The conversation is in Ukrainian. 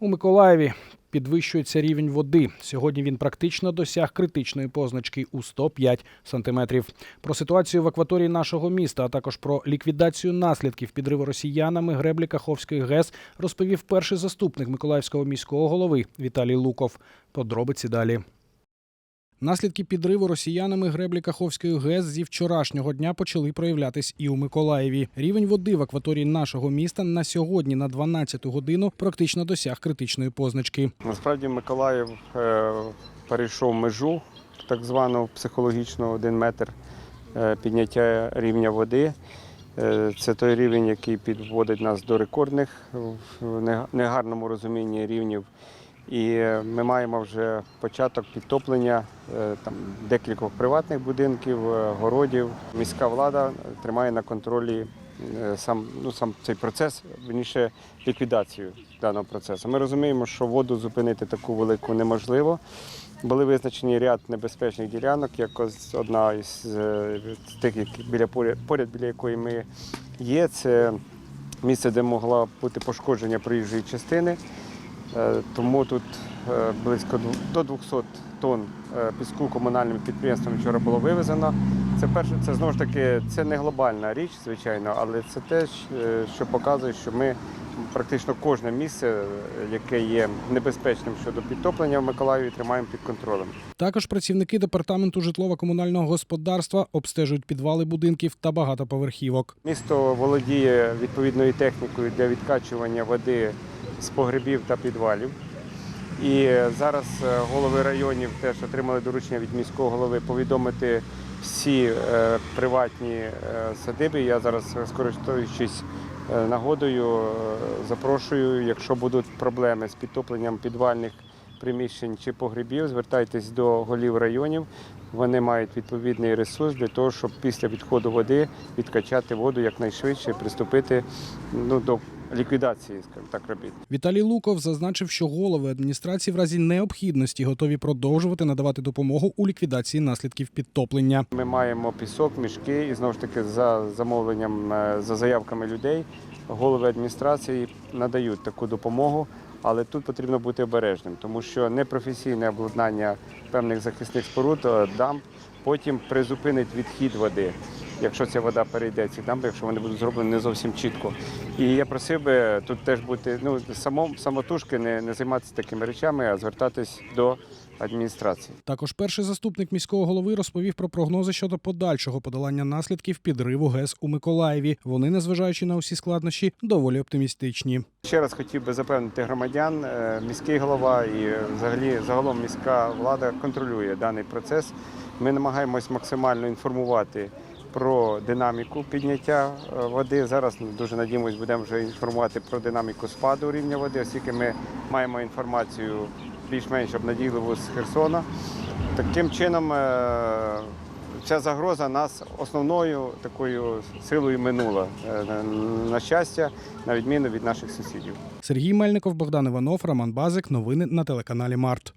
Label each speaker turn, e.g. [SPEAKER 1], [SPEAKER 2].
[SPEAKER 1] У Миколаєві підвищується рівень води. Сьогодні він практично досяг критичної позначки у 105 сантиметрів. Про ситуацію в акваторії нашого міста, а також про ліквідацію наслідків підриву росіянами греблі Каховської ГЕС розповів перший заступник Миколаївського міського голови Віталій Луков. Подробиці далі. Наслідки підриву росіянами греблі Каховської ГЕС зі вчорашнього дня почали проявлятись і у Миколаєві. Рівень води в акваторії нашого міста на сьогодні на 12-ту годину практично досяг критичної позначки.
[SPEAKER 2] Насправді Миколаїв е, перейшов межу так звану психологічну один метр е, підняття рівня води. Е, Це той рівень, який підводить нас до рекордних в нега- негарному розумінні рівнів. І е, ми маємо вже початок підтоплення е, там, декількох приватних будинків, е, городів. Міська влада тримає на контролі сам, ну, сам цей процес, верніше ліквідацію даного процесу. Ми розуміємо, що воду зупинити таку велику неможливо. Були визначені ряд небезпечних ділянок, як одна із тих, які біля поряд, біля якої ми є. Це місце, де могло бути пошкодження проїжджої частини. Е, Тому тут е, близько до 200 тонн е, піску комунальними підприємствами вчора було вивезено. Це перше, це знову ж таки це не глобальна річ, звичайно, але це те, що показує, що ми практично кожне місце, яке є небезпечним щодо підтоплення в Миколаєві, тримаємо під контролем.
[SPEAKER 1] Також працівники департаменту житлово-комунального господарства обстежують підвали будинків та багатоповерхівок.
[SPEAKER 2] Місто володіє відповідною технікою для відкачування води з погребів та підвалів. І зараз е, голови районів теж отримали доручення від міського голови повідомити всі е, приватні е, садиби. Я зараз, скористуючись нагодою, запрошую, якщо будуть проблеми з підтопленням підвальних приміщень чи погребів, звертайтесь до голів районів. Вони мають відповідний ресурс для того, щоб після відходу води відкачати воду якнайшвидше приступити ну, до ліквідації, скажімо так, робіт.
[SPEAKER 1] Віталій Луков зазначив, що голови адміністрації в разі необхідності готові продовжувати надавати допомогу у ліквідації наслідків підтоплення.
[SPEAKER 2] Ми маємо пісок, мішки, і знову ж таки за замовленням, е, за заявками людей, голови адміністрації надають таку допомогу. Але тут потрібно бути обережним, тому що непрофесійне обладнання певних захисних споруд, е, дамб, потім призупинить відхід води, якщо ця вода перейде ці дамби, якщо вони будуть зроблені не зовсім чітко. І я просив би тут теж бути ну самом самотужки не, не займатися такими речами, а звертатись до адміністрації.
[SPEAKER 1] Також перший заступник міського голови розповів про прогнози щодо подальшого подолання наслідків підриву ГЕС у Миколаєві. Вони, незважаючи на усі складнощі, доволі оптимістичні.
[SPEAKER 2] Ще раз хотів би запевнити громадян, е, міський голова і е, взагалі загалом міська влада контролює даний процес. Ми намагаємось максимально інформувати про динаміку підняття е, води. Зараз ну, дуже надіємось, будемо вже інформувати про динаміку спаду рівня води, оскільки ми маємо інформацію більш-менш обнадійливу з Херсона. Таким чином, е, ця загроза нас основною такою силою минула. е, на- На щастя, на відміну від наших сусідів.
[SPEAKER 1] Сергій Мельников, Богдан Іванов, Роман Базик. Новини на телеканалі Март.